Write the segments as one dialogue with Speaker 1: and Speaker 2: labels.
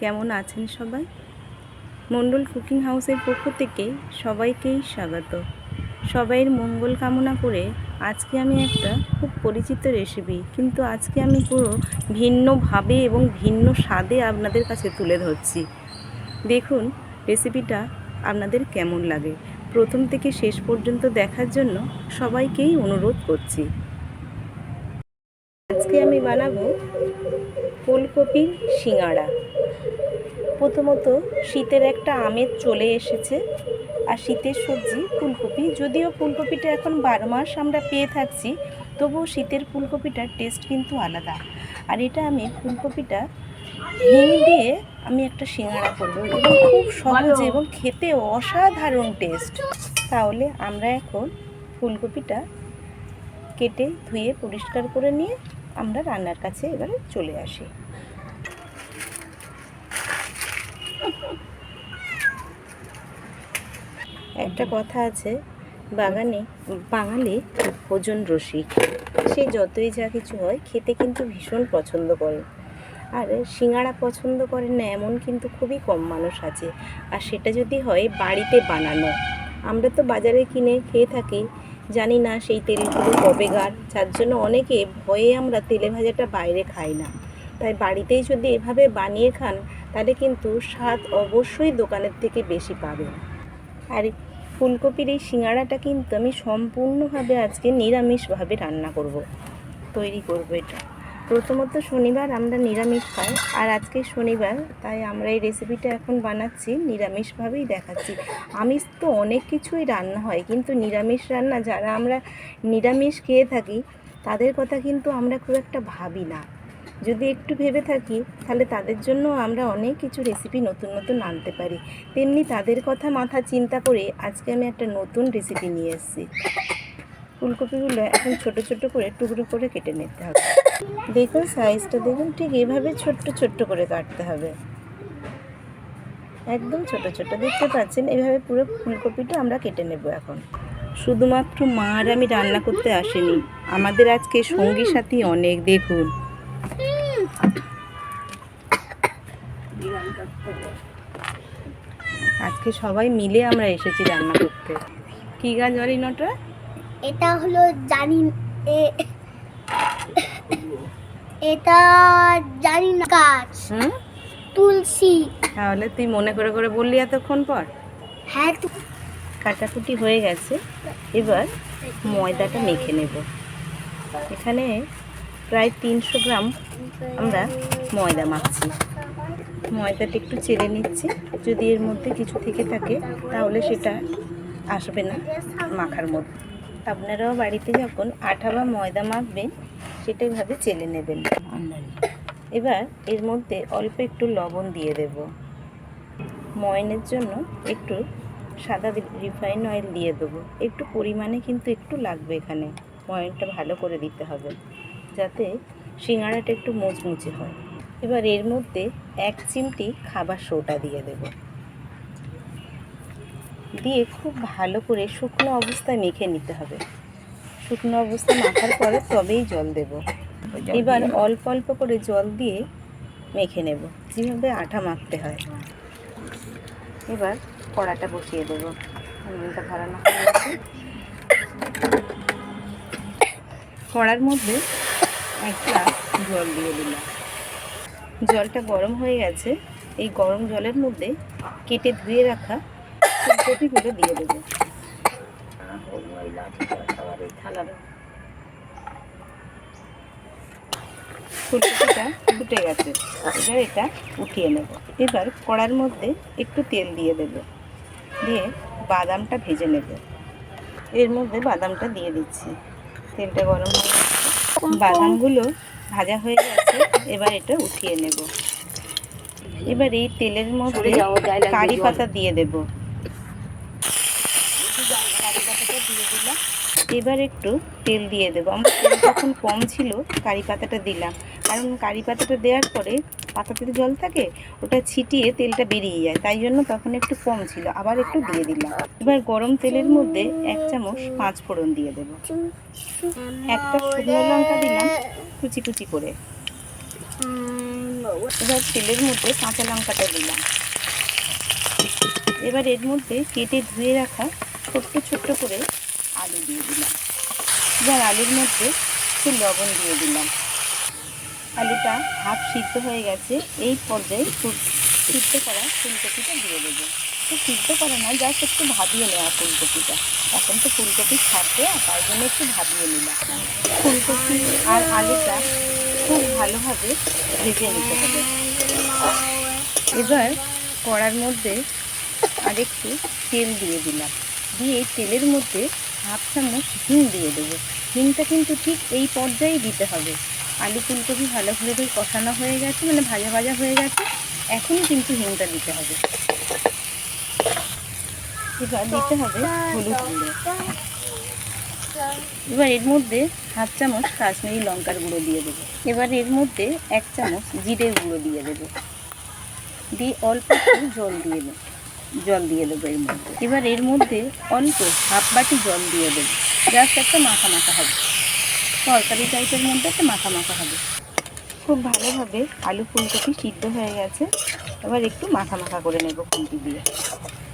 Speaker 1: কেমন আছেন সবাই? মণ্ডল কুকিং হাউসের পক্ষ থেকে সবাইকেই স্বাগত। সবাইয়ের মঙ্গল কামনা করে আজকে আমি একটা খুব পরিচিত রেসিপি কিন্তু আজকে আমি পুরো ভিন্নভাবে এবং ভিন্ন স্বাদে আপনাদের কাছে তুলে ধরছি। দেখুন রেসিপিটা আপনাদের কেমন লাগে? প্রথম থেকে শেষ পর্যন্ত দেখার জন্য সবাইকেই অনুরোধ করছি। আজকে আমি বানাবো ফুলকপির সিঙাড়া। প্রথমত শীতের একটা আমেজ চলে এসেছে। আর শীতের সবজি ফুলকপি। যদিও ফুলকপিটা এখন বারো মাস আমরা পেয়ে থাকছি তবুও শীতের ফুলকপিটার টেস্ট কিন্তু আলাদা। আর এটা আমি ফুলকপিটা হিং দিয়ে আমি একটা সিঙাড়া করব। এবং খুব সহজ এবং খেতে অসাধারণ টেস্ট। তাহলে আমরা এখন ফুলকপিটা কেটে ধুয়ে পরিষ্কার করে নিয়ে আমরা রান্নার কাছে এবারে চলে আসি। একটা কথা আছে, বাগানে বাঙালি ভোজন রসিক। সে যতই যা কিছু হয়, খেতে কিন্তু ভীষণ পছন্দ করে। আর সিঙাড়া পছন্দ করে না, এমন কিন্তু খুবই কম মানুষ আছে। আর সেটা যদি হয়, বাড়িতে বানানো। আমরা তো বাজারে কিনে খেয়ে থাকি জানি না সেই তেলগুলো কবেকার যার জন্য অনেকে ভয়ে আমরা তেলে ভাজাটা বাইরে খাই না। তাই বাড়িতেই যদি এভাবে বানিয়ে খান, তাহলে কিন্তু স্বাদ অবশ্যই দোকানের থেকে বেশি পাবেন। আর ফুলকপির এই সিঙাড়াটা কিন্তু আমি সম্পূর্ণভাবে আজকে নিরামিষভাবে রান্না করব। তৈরি করব এটা। প্রথমত শনিবার আমরা নিরামিষ খাই, আর আজকে শনিবার, তাই আমরা এই রেসিপিটা এখন বানাচ্ছি, নিরামিষভাবেই দেখাচ্ছি। আমিষ তো অনেক কিছুই রান্না হয়, কিন্তু নিরামিষ রান্না যারা আমরা নিরামিষ খেয়ে থাকি, তাদের কথা কিন্তু আমরা খুব একটা ভাবি না। যদি একটু ভেবে থাকি, তাহলে তাদের জন্য আমরা অনেক কিছু রেসিপি নতুন নতুন আনতে পারি। তেমনি তাদের কথা মাথা চিন্তা করে আজকে আমি একটা নতুন রেসিপি নিয়ে এসেছি। ফুলকপিগুলো এখন ছোট ছোট করে টুকরো করে কেটে নিতে হবে। দেখুন সাইজটা দেখুন, ঠিক এভাবে ছোট্ট ছোট্ট করে কাটতে হবে। একদম ছোট ছোট, দেখতে পাচ্ছেন? এভাবে পুরো ফুলকপিটা আমরা কেটে নেব এখন। শুধুমাত্র মা আর আমি রান্না করতে আসেনি, আমাদের আজকে সঙ্গী সাথী অনেক, দেখুন। আজকে সবাই মিলে আমরা এসেছি রান্না করতে। কি গাছ নটা
Speaker 2: এটা হলো জানি এটা জানি না। গাছ। তুলসী।
Speaker 1: তাহলে তুই মনে করে করে বললি এতক্ষণ পর।
Speaker 2: হ্যাঁ
Speaker 1: কাটাকুটি হয়ে গেছে। এবার ময়দাটা মেখে নেব। এখানে প্রায় তিনশো গ্রাম আমরা ময়দা মাখছি। ময়দাটা একটু চেলে নিচ্ছি। যদি এর মধ্যে কিছু থেকে থাকে তাহলে সেটা আসবে না মাখার মধ্যে। আপনারাও বাড়িতে যখন আঠা বা ময়দা মাখবেন সেটা এভাবে চেলে নেবেন। এবার এর মধ্যে অল্প একটু লবণ দিয়ে দেব। ময়নের জন্য একটু সাদা রিফাইন অয়েল দিয়ে দেবো। একটু পরিমাণে কিন্তু একটু লাগবে এখানে। ময়নটা ভালো করে দিতে হবে, যাতে সিঙ্গাড়াটা একটু মুচমুচে হয়। এবার এর মধ্যে এক চিমটি খাবার সোটা দিয়ে দেব। দিয়ে খুব ভালো করে শুকনো অবস্থায় মেখে নিতে হবে। শুকনো অবস্থায় মাখার পরে তবেই জল দেব। এবার অল্প অল্প করে জল দিয়ে মেখে নেব। যেভাবে আটা মাখতে হয়। এবার কড়াটা বসিয়ে দেবো। নুনটা ভরানো কড়ার মধ্যে এক গ্লাস জল দিয়ে দিলাম। জলটা গরম হয়ে গেছে। এই গরম জলের মধ্যে কেটে ধুয়ে রাখা ফুলকপিগুলো দিয়ে দেবো। ফুলকপিটা ফুটে গেছে। এবার এটা উঠিয়ে নেব। এবার কড়ার মধ্যে একটু তেল দিয়ে দেব। দিয়ে বাদামটা ভেজে নেব। এর মধ্যে বাদামটা দিয়ে দিচ্ছি। তেলটা গরম হয়ে গেছে। বাদামগুলো ভাজা হয়ে গেছে। এবার এটা উঠিয়ে নেব। এবার এই তেলের মধ্যে কারি পাতা দিয়ে দেব কারি পাতাটা দিয়ে দিলাম এবার একটু তেল দিয়ে দেবো। আমার তেল যখন কম ছিল কারি পাতাটা দিলাম। কারণ কারি পাতাটা দেওয়ার পরে পাতাতে জল থাকে, ওটা ছিটিয়ে তেলটা বেরিয়ে যায়। তাই জন্য তখন একটু কম ছিল। আবার একটু দিয়ে দিলাম। এবার গরম তেলের মধ্যে এক চামচ পাঁচ ফোড়ন দিয়ে দেবো। একটা শুকনো লঙ্কা দিলাম, কুচি কুচি করে। এবার তেলের মধ্যে কাঁচা লঙ্কাটা দিলাম। এবার এর মধ্যে কেটে ধুয়ে রাখা ছোট্ট ছোট্ট করে আলু দিয়ে দিলাম। এবার আলুর মধ্যে একটু লবণ দিয়ে দিলাম। আলুটা হাফ সিদ্ধ হয়ে গেছে, এই পর্যায়ে সিদ্ধ করা ফুলকপিটা দিয়ে দেবো। তো সিদ্ধ করা না, জাস্ট একটু ভাবিয়ে নেওয়া ফুলকপিটা। এখন তো ফুলকপি ছাড়বে তাই জন্য একটু ভাবিয়ে নিলাম। ফুলকপি আর আলুটা খুব ভালোভাবে ভেজে নিতে হবে। এবার কড়ার মধ্যে আরেকটু তেল দিয়ে দিলাম। দিয়ে তেলের মধ্যে হাফ চামচ হিং দিয়ে দেবো। হিংটা কিন্তু ঠিক এই পর্যায়ে দিতে হবে। আলু ফুলকপি ভালো ভালোভাবে কষানো হয়ে গেছে মানে ভাজা ভাজা হয়ে গেছে। এখনই কিন্তু হিংটা দিতে হবে। এবার দিতে হবে হলুদ গুঁড়ো। এবার এর মধ্যে হাফ চামচ কাশ্মীরি লঙ্কার গুঁড়ো দিয়ে দেবো। এবার এর মধ্যে এক চামচ জিরের গুঁড়ো দিয়ে দেবো। দিয়ে অল্প একটু জল দিয়ে দেবো। জল দিয়ে দেবো এর মধ্যে। এবার এর মধ্যে অল্প হাফ বাটি জল দিয়ে দেবো। জাস্ট একটা মাখা মাখা হবে। তরকারি টাইপের মধ্যে একটা মাখা মাখা হবে। খুব ভালোভাবে আলু ফুলকপি সিদ্ধ হয়ে গেছে। এবার একটু মাখা মাখা করে নেব খুন্তি দিয়ে।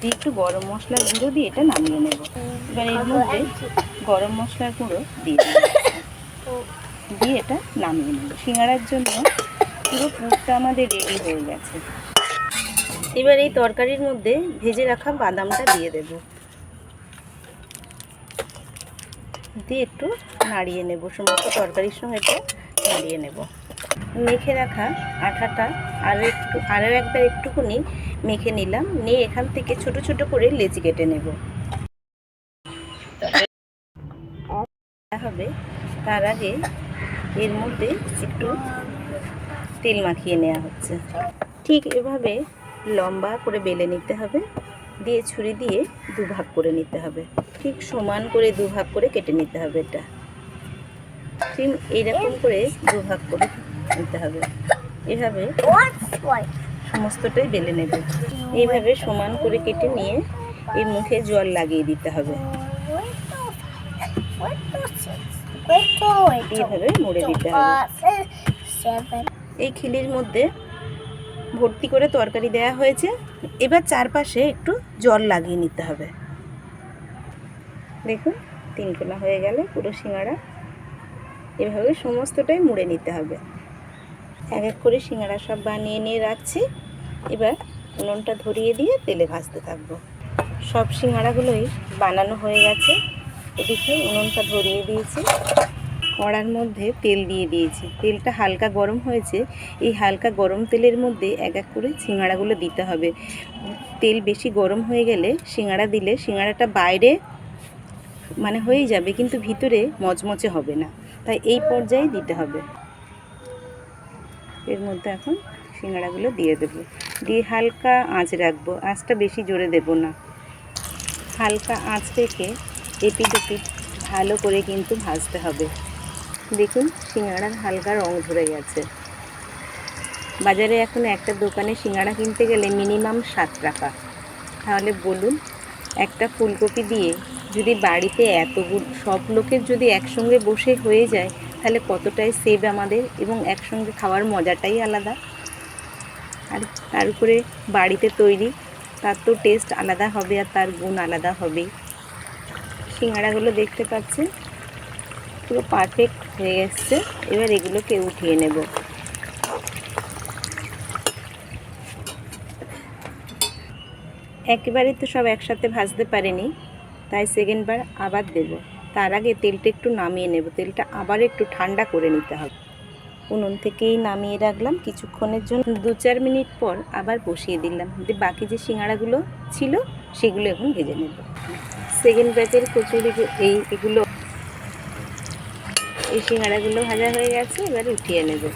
Speaker 1: দিয়ে একটু গরম মশলার গুঁড়ো দিয়ে এটা নামিয়ে নেব। এবার এর মধ্যে গরম মশলার গুঁড়ো দিয়ে দিয়ে এটা নামিয়ে নেব। সিঙ্গাড়ার জন্য পুরো পুরটা আমাদের রেডি হয়ে গেছে। এবার এই তরকারির মধ্যে ভেজে রাখা বাদামটা দিয়ে দেব। দিয়ে একটু নাড়িয়ে নেব। সমস্ত তরকারির সঙ্গে একটু নাড়িয়ে নেব। মেখে রাখা আঠাটা আরও একটু, আরও একবার একটুখানি মেখে নিলাম। নিয়ে এখান থেকে ছোট ছোট করে লেচি কেটে নেব। হবে। তার আগে এর মধ্যে একটু তেল মাখিয়ে নেওয়া হচ্ছে। ঠিক এভাবে লম্বা করে বেলে নিতে হবে। দিয়ে ছুরি দিয়ে দু ভাগ করে নিতে হবে। ঠিক সমান করে দু ভাগ করে কেটে নিতে হবে এটা। ঠিক এইরকম করে দু ভাগ করে নিতে হবে। এভাবে সমস্তটাই বেলে নেবে। এইভাবে সমান করে কেটে নিয়ে এই মুখে জল লাগিয়ে দিতে হবে। এইভাবে মুড়ে দিতে হবে। এই খিলির মধ্যে ভর্তি করে তরকারি দেওয়া হয়েছে। এবার চারপাশে একটু জল লাগিয়ে নিতে হবে। দেখুন, তিন কোনা হয়ে গেলে পুরো সিঙ্গাড়া। এভাবে সমস্তটাই মুড়ে নিতে হবে। এক এক করে সিঙ্গাড়া সব বানিয়ে নিয়ে রাখছি। এবার উনুনটা ধরিয়ে দিয়ে তেলে ভাজতে থাকব। সব সিঙ্গাড়াগুলোই বানানো হয়ে গেছে। এদিকে উনুনটা ধরিয়ে দিয়েছি। কড়ার মধ্যে তেল দিয়ে দিয়েছি। তেলটা হালকা গরম হয়েছে। এই হালকা গরম তেলের মধ্যে এক এক করে সিঙ্গাড়াগুলো দিতে হবে। তেল বেশি গরম হয়ে গেলে সিঙ্গাড়া দিলে সিঙ্গাড়াটা বাইরে মানে হয়ে যাবে, কিন্তু ভিতরে মচমচে হবে না। তাই এই পর্যায়ে দিতে হবে। এর মধ্যে এখন সিঙ্গাড়াগুলো দিয়ে দেবো। দিয়ে হালকা আঁচ রাখব। আঁচটা বেশি জোরে দেব না। হালকা আঁচ রেখে এপিট ওপিট ভালো করে কিন্তু ভাজতে হবে। দেখুন, সিঙ্গাড়ার হালকা রং ধরে গেছে। বাজারে এখন একটা দোকানে সিঙ্গাড়া কিনতে গেলে মিনিমাম সাত টাকা। তাহলে বলুন, একটা ফুলকপি দিয়ে যদি বাড়িতে এত সব লোকের যদি একসঙ্গে বসে হয়ে যায়, তাহলে কতটাই সেভ আমাদের এবং একসঙ্গে খাওয়ার মজাটাই আলাদা। আর তার উপরে বাড়িতে তৈরি, তার তো টেস্ট আলাদা হবে আর তার গুণ আলাদা হবেই সিঙ্গাড়াগুলো দেখতে পাচ্ছেন? পুরো পারফেক্ট হয়ে এসছে এবার এগুলোকে উঠিয়ে নেব। একেবারে তো সব একসাথে ভাজতে পারেনি, তাই সেকেন্ডবার আবার দেব। তার আগে তেলটা একটু নামিয়ে নেব। তেলটা আবার একটু ঠান্ডা করে নিতে হবে। উনুন থেকেই নামিয়ে রাখলাম। কিছুক্ষণের জন্য দু চার মিনিট পর আবার বসিয়ে দিলাম। দিয়ে বাকি যে সিঙ্গাড়াগুলো ছিল, সেগুলো এখন ভেজে নেব। সেকেন্ড ব্যাচের কচুরি এই এগুলো এই সিঙ্গাড়াগুলো ভাজা হয়ে গেছে, এবার উঠিয়ে নেব।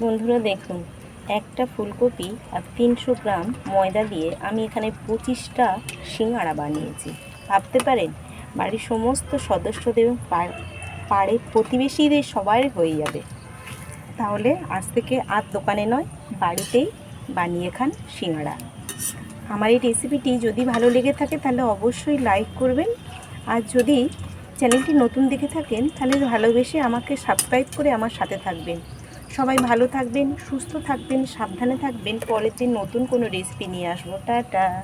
Speaker 1: বন্ধুরা দেখুন, একটা ফুলকপি আর তিনশো গ্রাম ময়দা দিয়ে আমি এখানে পঁচিশটা সিঙ্গাড়া বানিয়েছি। ভাবতে পারেন, বাড়ির সমস্ত সদস্যদের পাড়- প্রতিবেশীদের সবাই হয়ে যাবে। তাহলে আজ থেকে আর দোকানে নয়, বাড়িতেই বানিয়ে খান সিঙ্গাড়া আমার এই রেসিপিটি যদি ভালো লেগে থাকে, তাহলে অবশ্যই লাইক করবেন। আর যদি চ্যানেলটি নতুন দেখে থাকেন, তাহলে ভালোবেসে আমাকে সাবস্ক্রাইব করে আমার সাথে থাকবেন। সবাই ভালো থাকবেন, সুস্থ থাকবেন, সাবধানে থাকবেন। পরের দিন নতুন কোনো রেসিপি নিয়ে আসব। টাটা।